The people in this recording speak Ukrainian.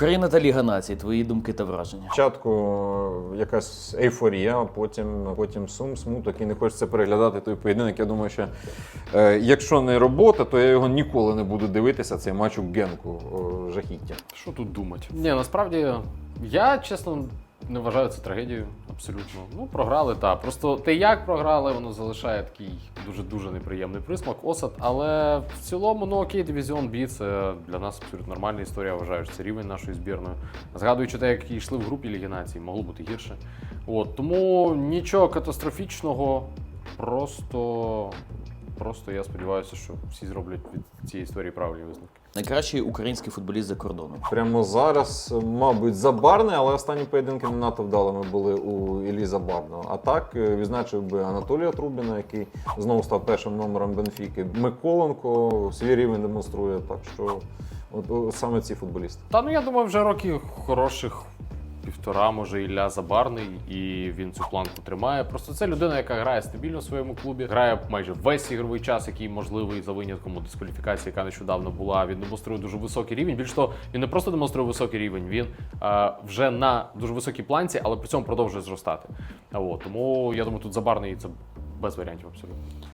Україна та Ліга націй. Твої думки та враження. Спочатку якась ейфорія, а потім, потім сум, смуток і не хочеться переглядати той поєдинок. Я думаю, що е, якщо не робота, то я його ніколи не буду дивитися. Цей матч у Генку о, жахіття. Що тут думати? Ні, насправді я чесно не вважаю це трагедією. Абсолютно. Ну, програли, так. Просто те, як програли, воно залишає такий дуже-дуже неприємний присмак, осад. Але в цілому, ну окей, дивізіон Бі це для нас абсолютно нормальна історія. Вважаю, що це рівень нашої збірної. Згадуючи те, як йшли в групі Ліги Націй, могло бути гірше. От, тому нічого катастрофічного. Просто, просто я сподіваюся, що всі зроблять від цієї історії правильні висновки. Найкращий український футболіст за кордоном. Прямо зараз, мабуть, забарний, але останні поєдинки не надто вдалими були у Іллі Забарного. А так е, відзначив би Анатолія Трубіна, який знову став першим номером Бенфіки. Миколенко свій рівень демонструє. Так що от, саме ці футболісти. Та ну я думаю, вже років хороших півтора, може, Ілля Забарний, і він цю планку тримає. Просто це людина, яка грає стабільно в своєму клубі, грає майже весь ігровий час, який можливий за винятком дискваліфікації, яка нещодавно була. Він демонструє дуже високий рівень. Більш того, він не просто демонструє високий рівень, він е, вже на дуже високій планці, але при цьому продовжує зростати. От, тому я думаю, тут Забарний це без варіантів абсолютно.